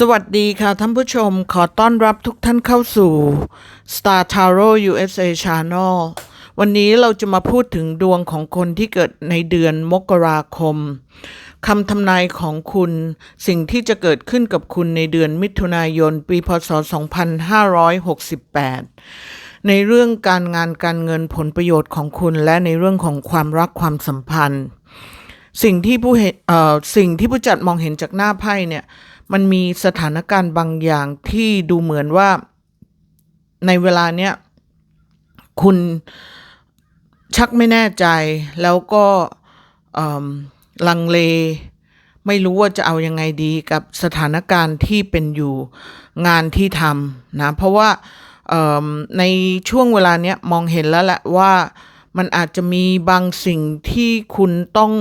สวัสดีค่ะท่านผู้ชมขอต้อนรับทุกท่านเข้าสู่ Star Tarot USA Channel วันนี้เราจะมาพูดถึงดวงของคนที่เกิดในเดือนมกราคมคำทำนายของคุณสิ่งที่จะเกิดขึ้นกับคุณในเดือนมิถุนายน ปีพศ 2568 ในเรื่องการงานการเงินผลประโยชน์ของคุณและในเรื่องของความรักความสัมพันธ์ สิ่งที่ผู้เห็นสิ่งที่ผู้จัดมองเห็นจากหน้าไพ่เนี่ย มันมีสถานการณ์บางอย่างที่ดูเหมือนว่าในเวลาเนี้ยคุณชักไม่แน่ใจแล้วก็ลังเล ไม่รู้ว่าจะเอายังไงดีกับสถานการณ์ที่เป็นอยู่งานที่ทำนะเพราะว่าในช่วงเวลาเนี้ยมองเห็นแล้วแหละว่ามันอาจจะมีบางสิ่งที่คุณต้อง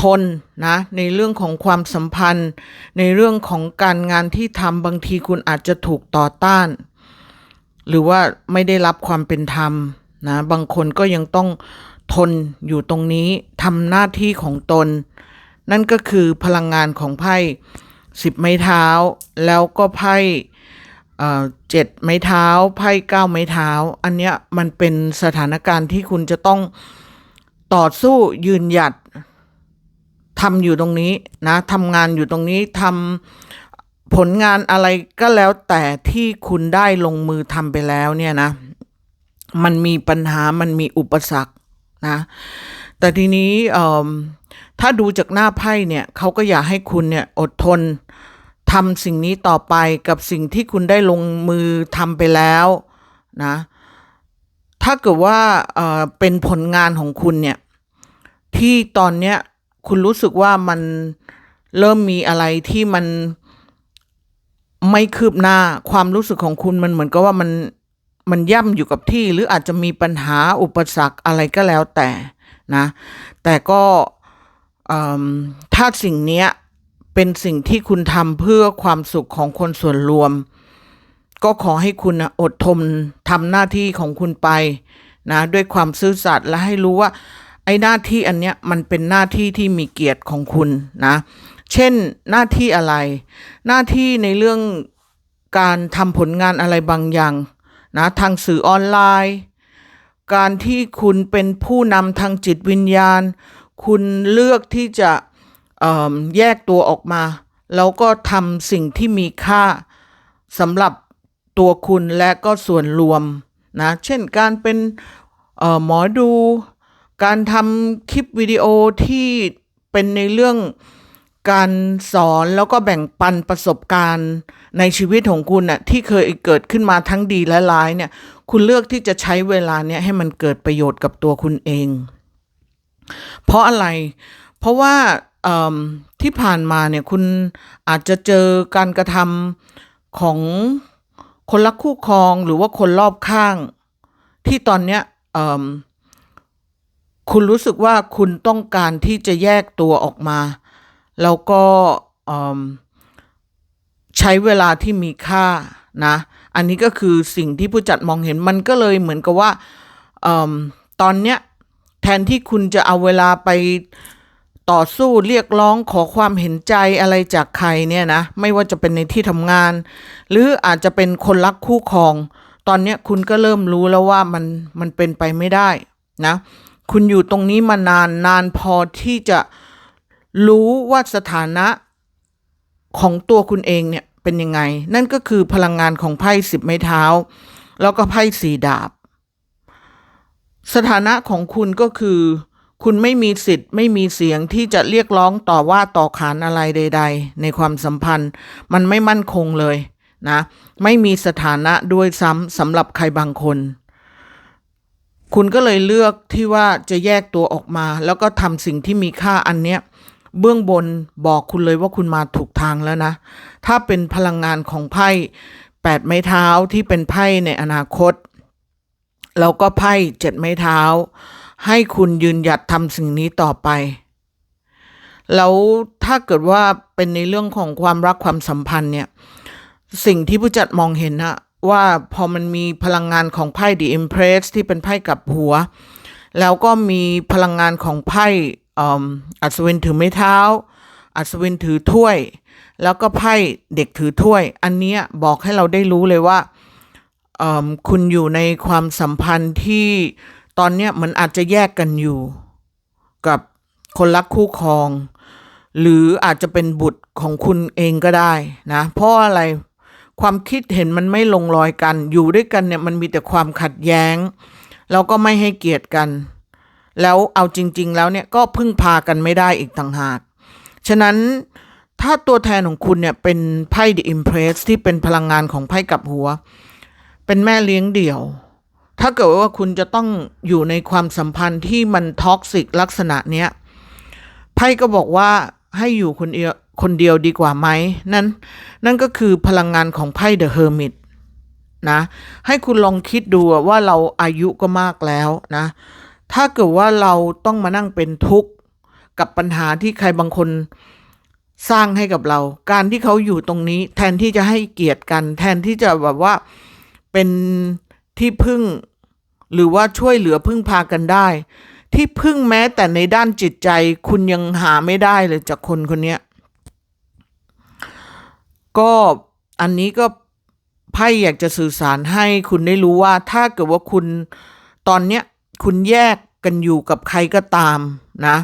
ทนนะในเรื่องของความสัมพันธ์ ในเรื่องของการงานที่ทำบางทีคุณอาจจะถูกต่อต้าน หรือว่าไม่ได้รับความเป็นธรรมนะบางคนก็ยังต้องทนอยู่ตรงนี้ทำหน้าที่ของตน นั่นก็คือพลังงานของไพ่สิบไม้เท้า แล้วก็ไพ่เจ็ดไม้เท้า ไพ่เก้าไม้เท้า อันเนี้ยมันเป็นสถานการณ์ที่คุณจะต้องต่อสู้ยืนหยัด ทำอยู่ตรงนี้นะทำงานอยู่ตรงนี้ทำผลงานอะไรก็แล้วแต่ที่คุณได้ลงมือทำไปแล้วเนี่ยนะ มันมีปัญหามันมีอุปสรรคนะ แต่ทีนี้เอ่อถ้าดูจากหน้าไพ่เนี่ยเขาก็อยากให้คุณเนี่ยอดทนทำสิ่งนี้ต่อไปกับสิ่งที่คุณได้ลงมือทำไปแล้วนะ ถ้าเกิดว่าเอ่อเป็นผลงานของคุณเนี่ยที่ตอนเนี้ย คุณรู้สึกว่ามันเริ่มมีอะไรที่มันไม่คืบหน้า ความรู้สึกของคุณมันเหมือนกับว่ามันมันย่ำอยู่กับที่ หรืออาจจะมีปัญหาอุปสรรคอะไรก็แล้วแต่นะ แต่ก็ถ้าสิ่งเนี้ยเป็นสิ่งที่คุณทำเพื่อความสุขของคนส่วนรวม ก็ขอให้คุณอดทนทำหน้าที่ของคุณไปนะ ด้วยความซื่อสัตย์และให้รู้ว่า ไอ้หน้าที่อันเนี้ยมันเป็นหน้าที่ที่มีเกียรติของคุณนะ เช่นหน้าที่อะไร หน้าที่ในเรื่องการทำผลงานอะไรบางอย่างนะทางสื่อออนไลน์ การที่คุณเป็นผู้นำทางจิตวิญญาณ คุณเลือกที่จะแยกตัวออกมา แล้วก็ทำสิ่งที่มีค่าสำหรับตัวคุณและก็ส่วนรวมนะ เช่นการเป็นหมอดู การทำคลิปวิดีโอที่เป็นในเรื่องการสอนแล้วก็แบ่งปันประสบการณ์ในชีวิตของคุณน่ะที่เคยเกิดขึ้นมาทั้งดีและร้ายเนี่ย คุณเลือกที่จะใช้เวลาเนี่ยให้มันเกิดประโยชน์กับตัวคุณเอง เพราะอะไร เพราะว่าที่ผ่านมาเนี่ยคุณอาจจะเจอการกระทำของคนรักคู่ครองหรือว่าคนรอบข้าง ที่ตอนเนี้ยอ คุณรู้สึกว่าคุณต้องการที่จะแยกตัวออกมา แล้วก็ใช้เวลาที่มีค่านะ อันนี้ก็คือสิ่งที่ผู้จัดมองเห็นมันก็เลยเหมือนกับว่าอตอนเนี้ยแทนที่คุณจะเอาเวลาไปต่อสู้เรียกร้องขอความเห็นใจอะไรจากใครเนี่ยนะ ไม่ว่าจะเป็นในที่ทำงาน หรืออาจจะเป็นคนรักคู่ครอง ตอนเนี้ยคุณก็เริ่มรู้แล้วว่ามันมันเป็นไปไม่ได้นะ คุณอยู่ตรงนี้มานานนานพอที่จะรู้ว่าสถานะของตัวคุณเองเนี่ยเป็นยังไง นั่นก็คือพลังงานของไพ่สิบไม้เท้า แล้วก็ไพ่สีดาบ สถานะของคุณก็คือ คุณไม่มีสิทธิ์ ไม่มีเสียงที่จะเรียกร้องต่อว่าต่อขานอะไรใด ๆ ในความสัมพันธ์ มันไม่มั่นคงเลยนะ ไม่มีสถานะด้วยซ้ำสำหรับใครบางคน คุณก็เลยเลือกที่ว่าจะแยกตัวออกมา แล้วก็ทำสิ่งที่มีค่าอันเนี้ยเบื้องบนบอกคุณเลยว่าคุณมาถูกทางแล้วนะ ถ้าเป็นพลังงานของไพ่แปดไม้เท้าที่เป็นไพ่ในอนาคต แล้วก็ไพ่เจ็ดไม้เท้า ให้คุณยืนหยัดทำสิ่งนี้ต่อไป แล้วถ้าเกิดว่าเป็นในเรื่องของความรักความสัมพันธ์เนี่ย สิ่งที่ผู้จัดมองเห็นนะ ว่าพอมันมีพลังงานของไพ่ The Empress ที่เป็นไพ่กับหัว แล้วก็มีพลังงานของไพ่อัศวินถือไม้เท้า อัศวินถือถ้วย แล้วก็ไพ่เด็กถือถ้วย อันเนี้ยบอกให้เราได้รู้เลยว่าคุณอยู่ในความสัมพันธ์ที่ตอนเนี้ยมันอาจจะแยกกันอยู่ กับคนรักคู่ครอง หรืออาจจะเป็นบุตรของคุณเองก็ได้นะ เพราะอะไร ความคิดเห็นมันไม่ลงรอยกัน อยู่ด้วยกันเนี่ยมันมีแต่ความขัดแย้ง แล้วก็ไม่ให้เกียรติกัน แล้วเอาจริง ๆ แล้วเนี่ยก็พึ่งพากันไม่ได้อีกต่างหาก ฉะนั้นถ้าตัวแทนของคุณเนี่ยเป็นไพ่ The Impress ที่เป็นพลังงานของไพ่กับหัว เป็นแม่เลี้ยงเดี่ยว ถ้าเกิดว่าคุณจะต้องอยู่ในความสัมพันธ์ที่มันท็อกซิกลักษณะเนี้ยไพ่ก็บอกว่า ให้อยู่คนเดียวคนเดียวดีกว่าไหมนั่นนั่นก็คือพลังงานของไพ่เดอะเฮอร์มิตนะให้คุณลองคิดดูว่าเราอายุก็มากแล้วนะ ถ้าเกิดว่าเราต้องมานั่งเป็นทุกข์กับปัญหาที่ใครบางคนสร้างให้กับเรา การที่เขาอยู่ตรงนี้ แทนที่จะให้เกียรติกัน แทนที่จะแบบว่าเป็นที่พึ่ง หรือว่าช่วยเหลือพึ่งพากันได้ ที่พึ่งแม้แต่ในด้านจิตใจคุณยังหาไม่ได้เลยจากคนคนนี้ก็อันนี้ก็ไพ่อยากจะสื่อสารให้คุณได้รู้ว่าถ้าเกิดว่าคุณตอนเนี้ยคุณแยกกันอยู่กับใครก็ตามนะ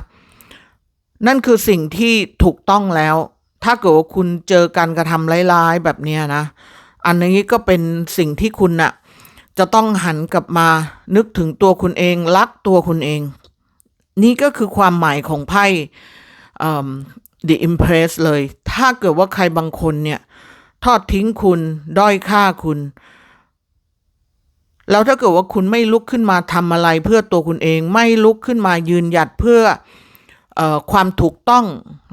นั่นคือสิ่งที่ถูกต้องแล้ว ถ้าเกิดว่าคุณเจอการกระทำร้ายๆแบบนี้นะ อันนี้ก็เป็นสิ่งที่คุณน่ะ จะต้องหันกลับมานึกถึงตัวคุณเองรักตัวคุณเอง นี่ก็คือความหมายของไพ่เอิ่ม The Impress เลย ถ้าเกิดว่าใครบางคนเนี่ย ทอดทิ้งคุณด้อยค่าคุณ แล้วถ้าเกิดว่าคุณไม่ลุกขึ้นมาทำอะไรเพื่อตัวคุณเอง ไม่ลุกขึ้นมายืนหยัดเพื่อเออความถูกต้อง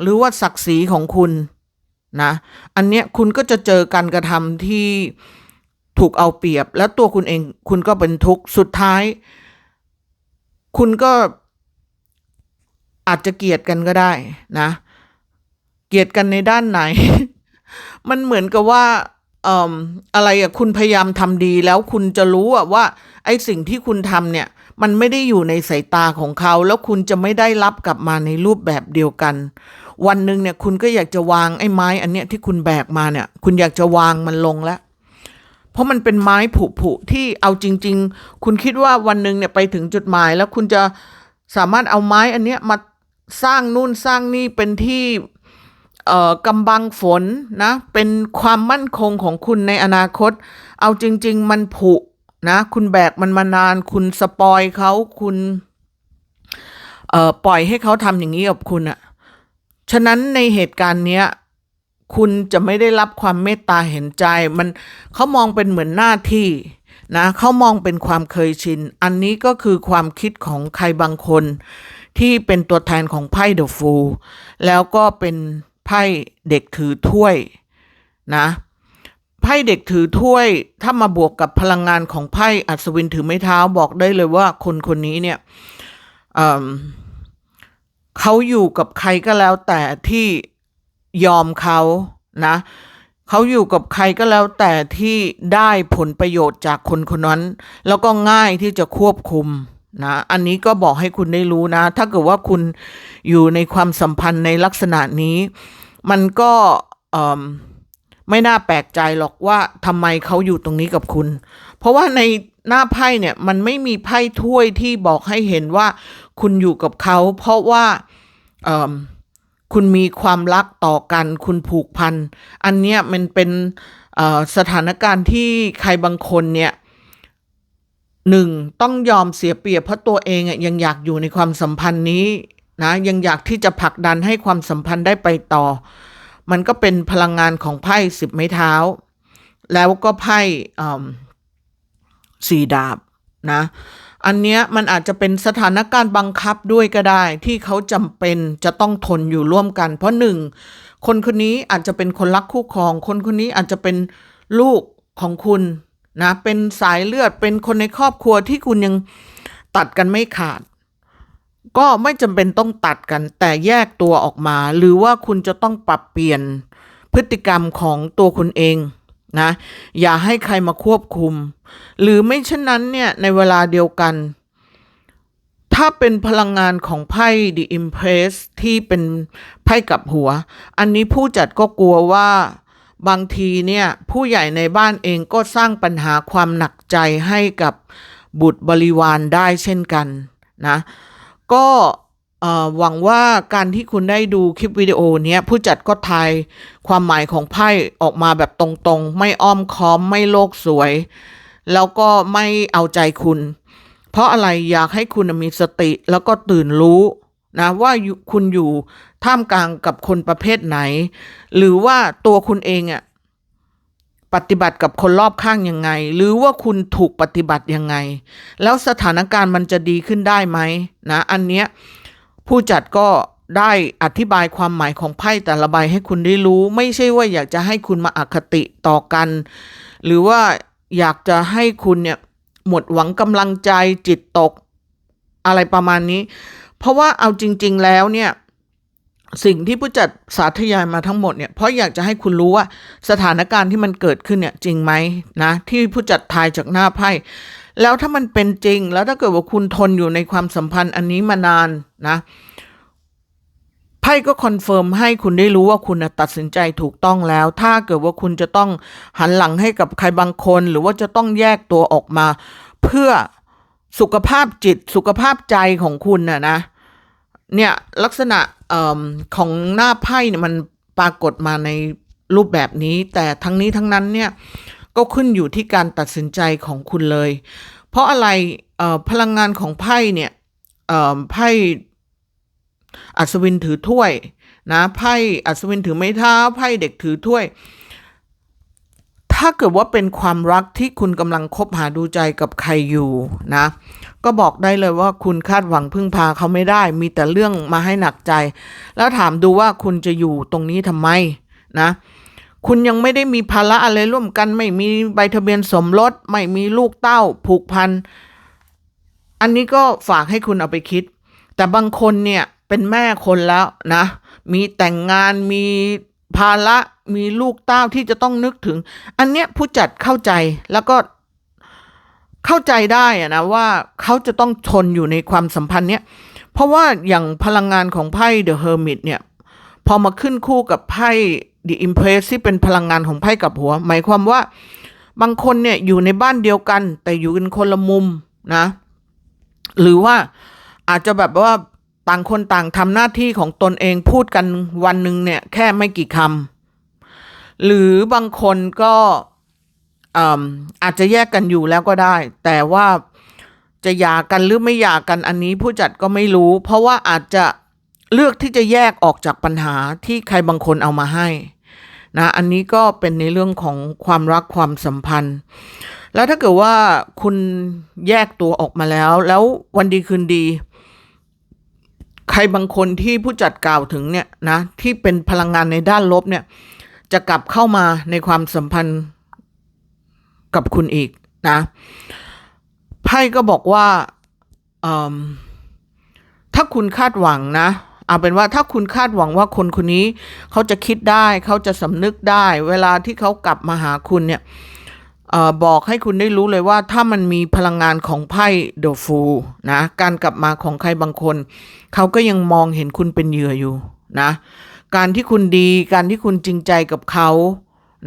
หรือว่าศักดิ์ศรีของคุณนะ อันเนี้ยคุณก็จะเจอการกระทำที่ ถูกเอาเปรียบ แล้วตัวคุณเองคุณก็เป็นทุกข์สุดท้าย คุณก็อาจจะเกลียดกันก็ได้นะ เกลียดกันในด้านไหน มันเหมือนกับว่าอออะไรอะคุณพยายามทำดีแล้วคุณจะรู้อะว่า ไอ้สิ่งที่คุณทำเนี่ย มันไม่ได้อยู่ในสายตาของเขา แล้วคุณจะไม่ได้รับกลับมาในรูปแบบเดียวกัน วันหนึ่งเนี่ยคุณก็อยากจะวางไอ้ไม้ อันเนี้ยที่คุณแบกมาเนี่ย คุณอยากจะวางมันลงแล้ว เพราะมันเป็นไม้ผุๆที่เอาจริง ๆ คุณคิดว่าวันหนึ่งเนี่ยไปถึงจุดหมาย แล้วคุณจะสามารถเอาไม้อันเนี้ยมาสร้างนู่นสร้างนี่เป็นที่เอ่อกำบังฝนนะ เป็นความมั่นคงของคุณในอนาคต เอาจริง ๆ มันผุนะ คุณแบกมันมานาน คุณสปอยเขาคุณเอ่อปล่อยให้เขาทำอย่างนี้กับคุณอะฉะนั้นในเหตุการณ์เนี้ย คุณจะไม่ได้รับความเมตตาเห็นใจมันเขามองเป็นเหมือนหน้าที่นะเขามองเป็นความเคยชิน อันนี้ก็คือความคิดของใครบางคน ที่เป็นตัวแทนของไพ่เดอะฟูลแล้วก็เป็นไพ่เด็กถือถ้วยนะไพ่เด็กถือถ้วย ถ้ามาบวกกับพลังงานของไพ่อัศวินถือไม้เท้าบอกได้เลยว่าคนคนนี้เนี่ยเเขาอยู่กับใครก็แล้วแต่ที่ ยอมเขานะเขาอยู่กับใครก็แล้วแต่ที่ได้ผลประโยชน์จากคนคนนั้น แล้วก็ง่ายที่จะควบคุมนะอันนี้ก็บอกให้คุณได้รู้นะ ถ้าเกิดว่าคุณอยู่ในความสัมพันธ์ในลักษณะนี้ มันก็ไม่น่าแปลกใจหรอกว่าทำไมเขาอยู่ตรงนี้กับคุณ เพราะว่าในหน้าไพ่เนี่ยมันไม่มีไพ่ถ้วยที่บอกให้เห็นว่าคุณอยู่กับเขา เพราะว่า คุณมีความรักต่อกันคุณผูกพัน อันเนี้ยมันเป็นสถานการณ์ที่ใครบางคนเนี่ยหนึ่งต้องยอมเสียเปรียบเพราะตัวเองอะยังอยากอยู่ในความสัมพันธ์นี้นะยังอยากที่จะผลักดันให้ความสัมพันธ์ได้ไปต่อ มันก็เป็นพลังงานของไพ่สิบไม้เท้า แล้วก็ไพ่สี่ดาบนะ อันเนี้ยมันอาจจะเป็นสถานการณ์บังคับด้วยก็ได้ ที่เขาจำเป็นจะต้องทนอยู่ร่วมกัน เพราะหนึ่งคนคนนี้อาจจะเป็นคนรักคู่ครอง คนคนนี้อาจจะเป็นลูกของคุณนะเป็นสายเลือดเป็นคนในครอบครัวที่คุณยังตัดกันไม่ขาด ก็ไม่จำเป็นต้องตัดกัน แต่แยกตัวออกมา หรือว่าคุณจะต้องปรับเปลี่ยนพฤติกรรมของตัวคุณเอง นะอย่าให้ใครมาควบคุม หรือไม่เช่นนั้นเนี่ยในเวลาเดียวกัน ถ้าเป็นพลังงานของไพ่ The Impress ที่เป็นไพ่กับหัว อันนี้ผู้จัดก็กลัวว่าบางทีเนี่ยผู้ใหญ่ในบ้านเองก็สร้างปัญหาความหนักใจให้กับบุตรบริวารได้เช่นกันนะ ก็ หวังว่าการที่คุณได้ดูคลิปวิดีโอนี้ผู้จัดก็ทายความหมายของไพ่ออกมาแบบตรงๆ ไม่อ้อมค้อมไม่โลกสวย แล้วก็ไม่เอาใจคุณ เพราะอะไรอยากให้คุณมีสติแล้วก็ตื่นรู้นะว่าคุณอยู่ท่ามกลางกับคนประเภทไหน หรือว่าตัวคุณเองอะปฏิบัติกับคนรอบข้างยังไง หรือว่าคุณถูกปฏิบัติยังไง แล้วสถานการณ์มันจะดีขึ้นได้ไหมนะ อันเนี้ย ผู้จัดก็ได้อธิบายความหมายของไพ่แต่ละใบให้คุณได้รู้ ไม่ใช่ว่าอยากจะให้คุณมาอคติต่อกัน หรือว่าอยากจะให้คุณเนี่ยหมดหวังกำลังใจจิตตกอะไรประมาณนี้ เพราะว่าเอาจริง ๆ แล้วเนี่ยสิ่งที่ผู้จัดสาธยายมาทั้งหมดเนี่ยเพราะอยากจะให้คุณรู้ว่าสถานการณ์ที่มันเกิดขึ้นเนี่ยจริงไหมนะที่ผู้จัดทายจากหน้าไพ่ แล้วถ้ามันเป็นจริง แล้วถ้าเกิดว่าคุณทนอยู่ในความสัมพันธ์อันนี้มานานนะไพ่ก็คอนเฟิร์มให้คุณได้รู้ว่าคุณตัดสินใจถูกต้องแล้ว ถ้าเกิดว่าคุณจะต้องหันหลังให้กับใครบางคน หรือว่าจะต้องแยกตัวออกมา เพื่อสุขภาพจิตสุขภาพใจของคุณน่ะนะ เนี่ยลักษณะเอของหน้าไพ่เนี่ยมันปรากฏมาในรูปแบบนี้ แต่ทั้งนี้ทั้งนั้นเนี่ย ก็ขึ้นอยู่ที่การตัดสินใจของคุณเลย เพราะอะไรพลังงานของไพ่เนี่ยไพ่อัศวินถือถ้วยนะไพ่อัศวินถือไม้เท้าไพ่เด็กถือถ้วย ถ้าเกิดว่าเป็นความรักที่คุณกำลังคบหาดูใจกับใครอยู่นะ ก็บอกได้เลยว่าคุณคาดหวังพึ่งพาเขาไม่ได้ มีแต่เรื่องมาให้หนักใจ แล้วถามดูว่าคุณจะอยู่ตรงนี้ทำไมนะ คุณยังไม่ได้มีภาระอะไรร่วมกัน ไม่มีใบทะเบียนสมรส ไม่มีลูกเต้าผูกพัน อันนี้ก็ฝากให้คุณเอาไปคิด แต่บางคนเนี่ยเป็นแม่คนแล้วนะ มีแต่งงานมีภาระมีลูกเต้าที่จะต้องนึกถึง อันเนี้ยผู้จัดเข้าใจแล้วก็เข้าใจได้อะนะว่าเขาจะต้องทนอยู่ในความสัมพันธ์เนี้ยเพราะว่าอย่างพลังงานของไพ่ The Hermit เนี่ย พอมาขึ้นคู่กับไพ่ The Impress ที่เป็นพลังงานของไพ่กับหัว หมายความว่า บางคนเนี่ยอยู่ในบ้านเดียวกัน แต่อยู่กันคนละมุมนะ หรือว่าอาจจะแบบว่าต่างคนต่างทำหน้าที่ของตนเองพูดกันวันหนึ่งเนี่ยแค่ไม่กี่คำหรือบางคนก็อืมอาจจะแยกกันอยู่แล้วก็ได้ แต่ว่าจะหย่ากันหรือไม่หย่ากันอันนี้ผู้จัดก็ไม่รู้ เพราะว่าอาจจะ เลือกที่จะแยกออกจากปัญหาที่ใครบางคนเอามาให้นะอันนี้ก็เป็นในเรื่องของความรักความสัมพันธ์ แล้วถ้าเกิดว่าคุณแยกตัวออกมาแล้ว แล้ววันดีคืนดี ใครบางคนที่ผู้จัดกล่าวถึงเนี่ยนะที่เป็นพลังงานในด้านลบเนี่ยจะกลับเข้ามาในความสัมพันธ์กับคุณอีกนะไพ่ก็บอกว่าถ้าคุณคาดหวังนะ เอาเป็นว่าถ้าคุณคาดหวังว่าคนคนนี้เขาจะคิดได้เขาจะสำนึกได้ เวลาที่เขากลับมาหาคุณเนี่ยออบอกให้คุณได้รู้เลยว่าถ้ามันมีพลังงานของไพ่เดอะฟูนะการกลับมาของใครบางคน เขาก็ยังมองเห็นคุณเป็นเหยื่ออยู่นะการที่คุณดี การที่คุณจริงใจกับเขา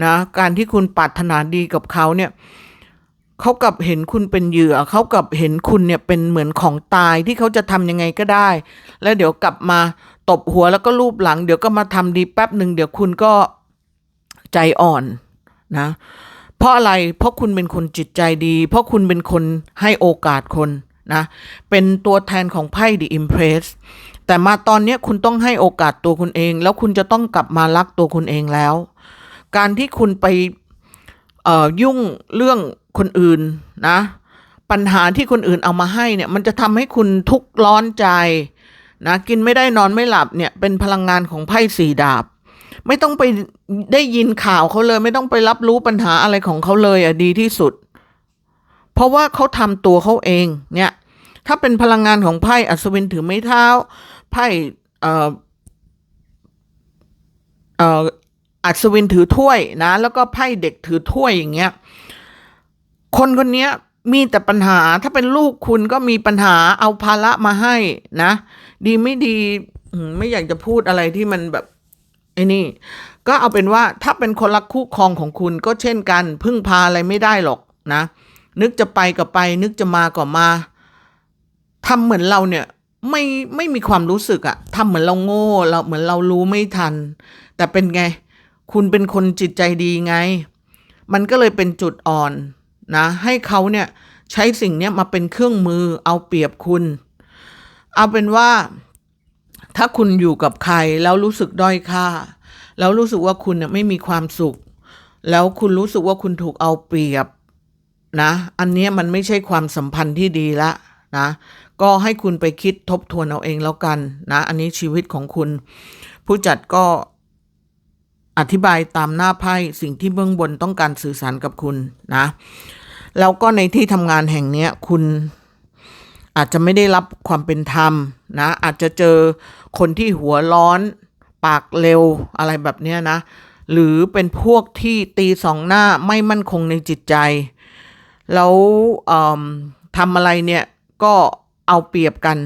นะการที่คุณปรารถนาดีกับเขาเนี่ย เขากับเห็นคุณเป็นเหยื่อ เขากับเห็นคุณเนี่ยเป็นเหมือนของตายที่เขาจะทำยังไงก็ได้ แล้วเดี๋ยวกลับมาตบหัวแล้วก็ลูบหลัง เดี๋ยวก็มาทำดีแป๊บหนึ่งเดี๋ยวคุณก็ใจอ่อนนะ เพราะอะไรเพราะคุณเป็นคนจิตใจดี เพราะคุณเป็นคนให้โอกาสคนนะ เป็นตัวแทนของไพ่ The Impress แต่มาตอนนี้คุณต้องให้โอกาสตัวคุณเอง แล้วคุณจะต้องกลับมารักตัวคุณเองแล้ว การที่คุณไป เอ่อยุ่งเรื่องคนอื่นนะ ปัญหาที่คนอื่นเอามาให้เนี่ย มันจะทำให้คุณทุกข์ร้อนใจนะกินไม่ได้นอนไม่หลับเนี่ยเป็นพลังงานของไพ่สี่ดาบ ไม่ต้องไปได้ยินข่าวเขาเลย ไม่ต้องไปรับรู้ปัญหาอะไรของเขาเลยอะดีที่สุด เพราะว่าเขาทำตัวเขาเองเนี่ย ถ้าเป็นพลังงานของไพ่อัศวินถือไม้เท้าไพ่เอ่อเอ่อ อัศวินถือถ้วยนะ แล้วก็ไพ่เด็กถือถ้วยอย่างเงี้ย คนคนเนี้ยมีแต่ปัญหาถ้าเป็นลูกคุณก็มีปัญหาเอาภาระมาให้นะ ดีไม่ดีไม่อยากจะพูดอะไรที่มันแบบไอ้นี่ ก็เอาเป็นว่าถ้าเป็นคนรักคู่ครองของคุณก็เช่นกัน พึ่งพาอะไรไม่ได้หรอกนะ นึกจะไปก็ไป นึกจะมาก็มาทำเหมือนเราเนี่ยไม่ไม่มีความรู้สึกอะทำเหมือนเราโง่เราเหมือนเรารู้ไม่ทัน แต่เป็นไง คุณเป็นคนจิตใจดีไง มันก็เลยเป็นจุดอ่อนนะ ให้เขาเนี่ยใช้สิ่งเนี้ยมาเป็นเครื่องมือเอาเปรียบคุณ เอาเป็นว่า ถ้าคุณอยู่กับใครแล้วรู้สึกด้อยค่า แล้วรู้สึกว่าคุณเนี่ยไม่มีความสุข แล้วคุณรู้สึกว่าคุณถูกเอาเปรียบนะ อันนี้มันไม่ใช่ความสัมพันธ์ที่ดีละนะก็ให้คุณไปคิดทบทวนเอาเองแล้วกันนะ อันนี้ชีวิตของคุณ ผู้จัดก็ อธิบายตามหน้าไพ่สิ่งที่เบื้องบนต้องการสื่อสารกับคุณนะ แล้วก็ในที่ทำงานแห่งนี้คุณอาจจะไม่ได้รับความเป็นธรรมนะ อาจจะเจอคนที่หัวร้อนปากเร็วอะไรแบบเนี้นะ หรือเป็นพวกที่ตีสองหน้าไม่มั่นคงในจิตใจ แล้วทำอะไรเนี่ยก็เอาเปรียบกัน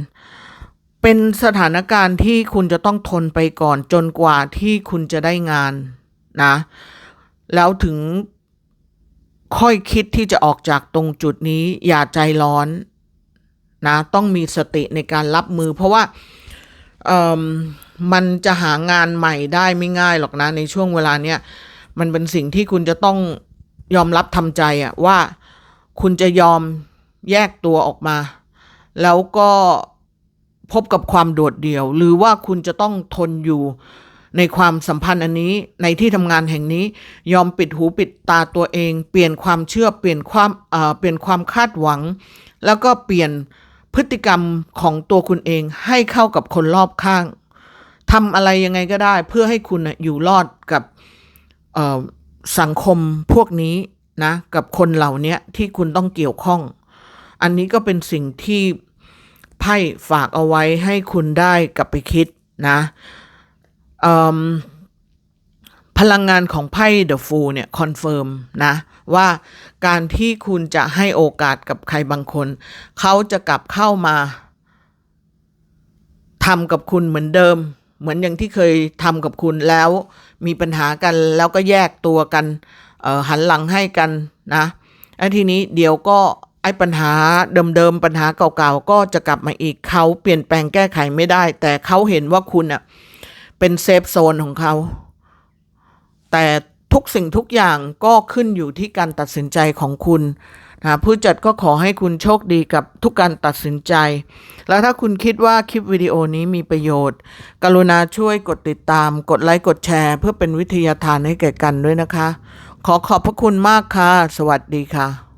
เป็นสถานการณ์ที่คุณจะต้องทนไปก่อนจนกว่าที่คุณจะได้งานนะ แล้วถึงค่อยคิดที่จะออกจากตรงจุดนี้อย่าใจร้อนนะต้องมีสติในการรับมือ เพราะว่าเอมมันจะหางานใหม่ได้ไม่ง่ายหรอกนะ ในช่วงเวลาเนี้ยมันเป็นสิ่งที่คุณจะต้องยอมรับทำใจอะว่าคุณจะยอมแยกตัวออกมา แล้วก็ พบกับความโดดเดี่ยว หรือว่าคุณจะต้องทนอยู่ในความสัมพันธ์อันนี้ในที่ทำงานแห่งนี้ ยอมปิดหูปิดตาตัวเอง เปลี่ยนความเชื่อเปลี่ยนความเอ่อเปลี่ยนความคาดหวัง แล้วก็เปลี่ยนพฤติกรรมของตัวคุณเองให้เข้ากับคนรอบข้างทำอะไรยังไงก็ได้ เพื่อให้คุณอยู่รอดกับสังคมพวกนี้นะกับคนเหล่านี้ที่คุณต้องเกี่ยวข้อง อันนี้ก็เป็นสิ่งที่ ไพ่ฝากเอาไว้ให้คุณได้กลับไปคิดนะพลังงานของไพ่ The Fool เนี่ยคอนเฟิร์มนะว่าการที่คุณจะให้โอกาสกับใครบางคน เขาจะกลับเข้ามาทำกับคุณเหมือนเดิม เหมือนอย่างที่เคยทำกับคุณแล้วมีปัญหากันแล้วก็แยกตัวกันหันหลังให้กันนะไอ้ทีนี้เดี๋ยวก็ ไอ้ปัญหาเดิมๆปัญหาเก่าๆก็จะกลับมาอีกเขาเปลี่ยนแปลงแก้ไขไม่ได้ แต่เขาเห็นว่าคุณอะเป็นเซฟโซนของเขา แต่ทุกสิ่งทุกอย่างก็ขึ้นอยู่ที่การตัดสินใจของคุณนะผู้จัดก็ขอให้คุณโชคดีกับทุกการตัดสินใจ แล้วถ้าคุณคิดว่าคลิปวิดีโอนี้มีประโยชน์ กรุณาช่วยกดติดตาม กดไลค์ กดแชร์ เพื่อเป็นวิทยาทานให้แก่กันด้วยนะคะ ขอขอบพระคุณมากค่ะ สวัสดีค่ะ